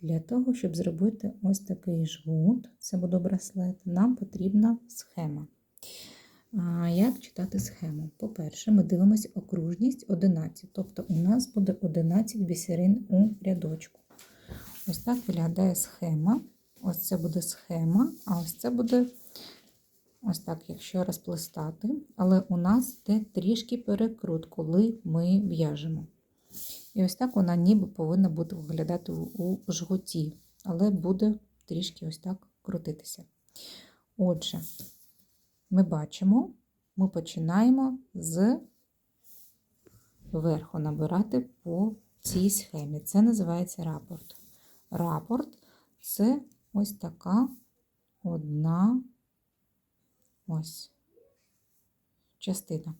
Для того, щоб зробити ось такий жгут, це буде браслет, нам потрібна схема. Як читати схему? По-перше, ми дивимося окружність 11, тобто у нас буде 11 бісерин у рядочку. Ось так виглядає схема. Ось це буде схема, а ось це буде ось так, якщо розплестати. Але у нас йде трішки перекрут, коли ми в'яжемо. І ось так вона ніби повинна бути виглядати у жгуті, але буде трішки ось так крутитися. Отже, ми бачимо, ми починаємо з верху набирати по цій схемі. Це називається рапорт. Рапорт це ось така одна ось частина.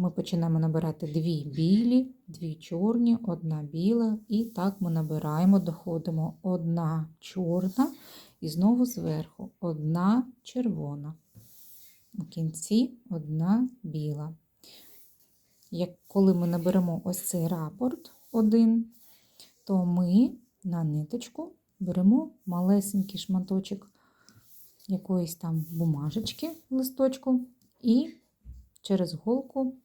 Ми починаємо набирати дві білі, дві чорні, одна біла, і так ми набираємо, доходимо одна чорна і знову зверху одна червона. У кінці одна біла. Як коли ми наберемо ось цей рапорт один, то ми на ниточку беремо малесенький шматочок якоїсь там бумажечки листочку і через голку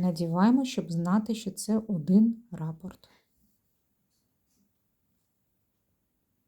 надіваємо, щоб знати, що це один рапорт.